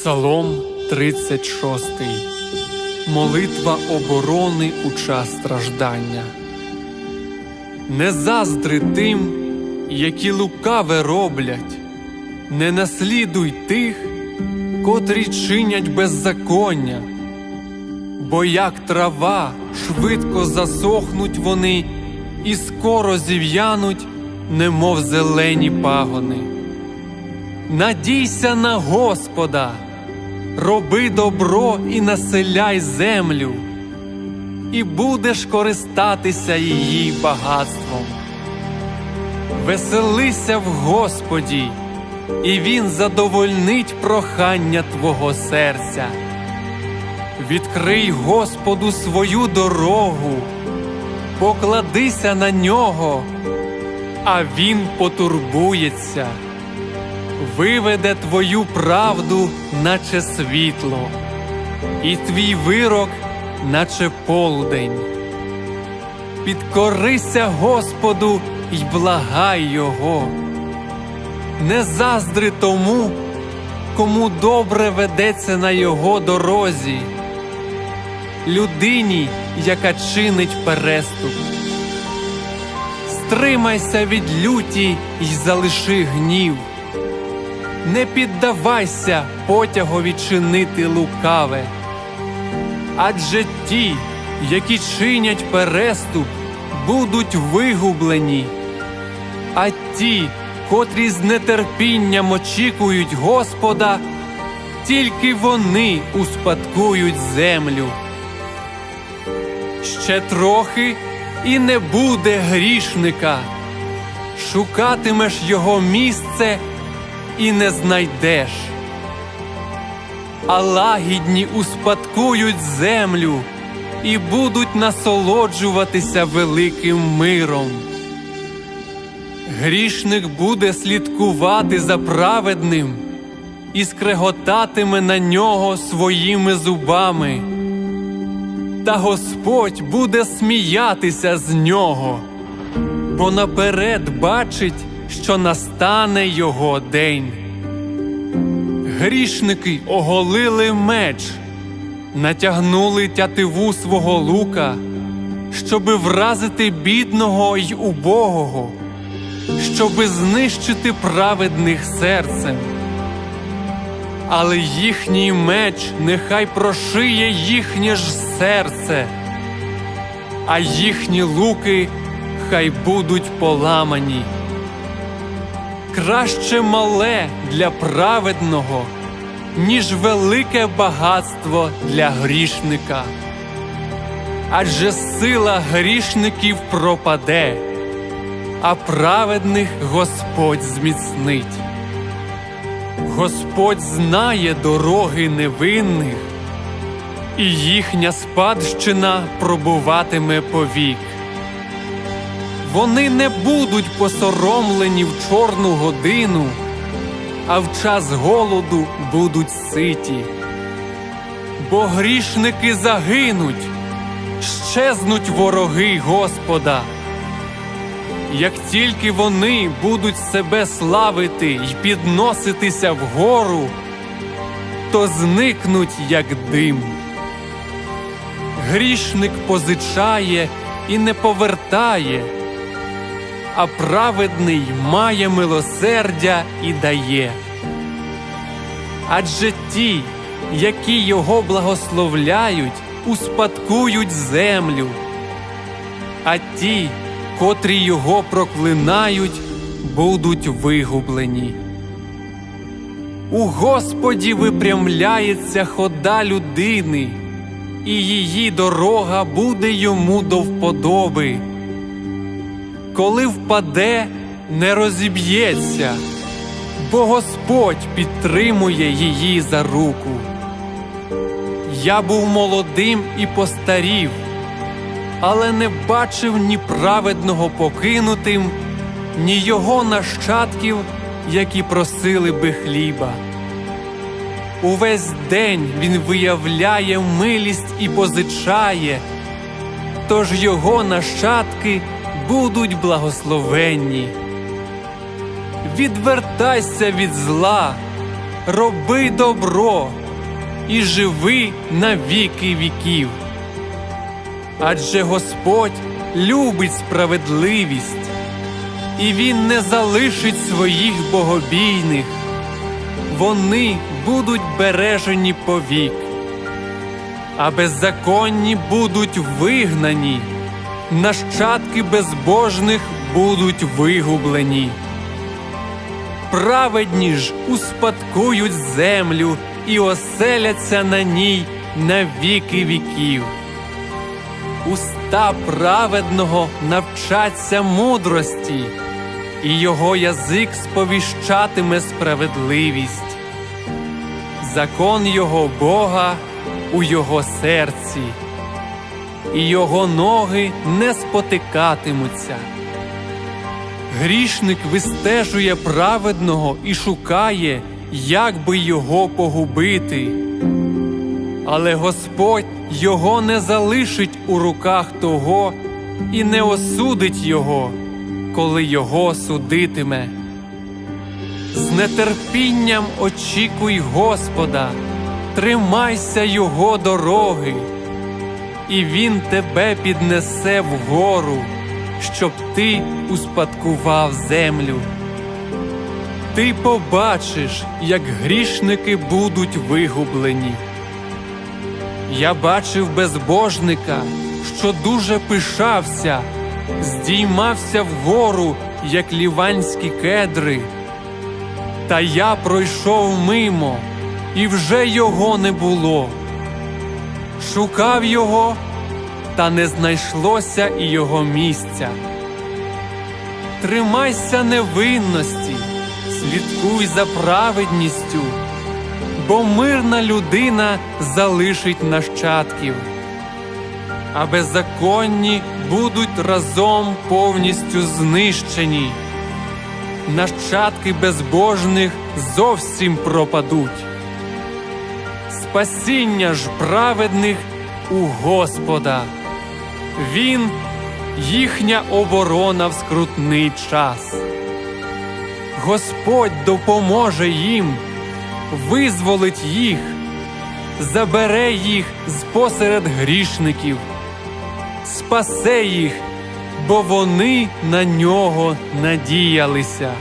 Псалом 36. Молитва оборони у час страждання. Не заздри тим, які лукаве роблять, не наслідуй тих, котрі чинять беззаконня, бо як трава швидко засохнуть вони і скоро зів'януть, немов зелені пагони. Надійся на Господа, роби добро і населяй землю, і будеш користатися її багатством. Веселися в Господі, і Він задовольнить прохання твого серця. Відкрий Господу свою дорогу, покладися на нього, а Він потурбується виведе твою правду, наче світло, і твій вирок, наче полдень. Підкорися Господу й благай Його. Не заздри тому, кому добре ведеться на його дорозі, людині, яка чинить переступ. Стримайся від люті й залиши гнів не піддавайся потягові чинити лукаве. Адже ті, які чинять переступ, будуть вигублені, а ті, котрі з нетерпінням очікують Господа, тільки вони успадкують землю. Ще трохи і не буде грішника, шукатимеш його місце і не знайдеш. А лагідні успадкують землю і будуть насолоджуватися великим миром. Грішник буде слідкувати за праведним і скреготатиме на нього своїми зубами, та Господь буде сміятися з нього, бо наперед бачить що настане його день. Грішники оголили меч, натягнули тятиву свого лука, щоби вразити бідного й убогого, щоби знищити праведних серцем. Але їхній меч нехай прошиє їхнє ж серце, а їхні луки хай будуть поламані краще мале для праведного, ніж велике багатство для грішника. Адже сила грішників пропаде, а праведних Господь зміцнить. Господь знає дороги невинних, і їхня спадщина пробуватиме повік. Вони не будуть посоромлені в чорну годину, а в час голоду будуть ситі. Бо грішники загинуть, щезнуть вороги Господа. Як тільки вони будуть себе славити й підноситися вгору, то зникнуть, як дим. Грішник позичає і не повертає а праведний має милосердя і дає. Адже ті, які його благословляють, успадкують землю, а ті, котрі його проклинають, будуть вигублені. У Господі випрямляється хода людини, і її дорога буде йому до вподоби коли впаде, не розіб'ється, бо Господь підтримує її за руку. Я був молодим і постарів, але не бачив ні праведного покинутим, ні його нащадків, які просили би хліба. Увесь день він виявляє милість і позичає, тож його нащадки будуть благословенні. Відвертайся від зла роби добро і живи на віки віків. Адже Господь любить справедливість, і Він не залишить своїх богобійних, вони будуть бережені повік, а беззаконні будуть вигнані, нащадки безбожних будуть вигублені. Праведні ж успадкують землю і оселяться на ній на віки віків. Уста праведного навчаться мудрості, і його язик сповіщатиме справедливість. Закон його Бога у його серці, і його ноги не спотикатимуться. Грішник вистежує праведного і шукає, як би його погубити. Але Господь його не залишить у руках того і не осудить його, коли його судитиме. З нетерпінням очікуй Господа, тримайся Його дороги, і Він тебе піднесе вгору, щоб ти успадкував землю. Ти побачиш, як грішники будуть вигублені. Я бачив безбожника, що дуже пишався, здіймався вгору, як ліванські кедри. Та я пройшов мимо, і вже його не було. Шукав його, та не знайшлося і його місця. Тримайся невинності, слідкуй за праведністю, бо мирна людина залишить нащадків, а беззаконні будуть разом повністю знищені нащадки безбожних зовсім пропадуть. Спасіння ж праведних у Господа, Він їхня оборона в скрутний час. Господь допоможе їм, визволить їх, забере їх з посеред грішників, спасе їх бо вони на нього надіялися.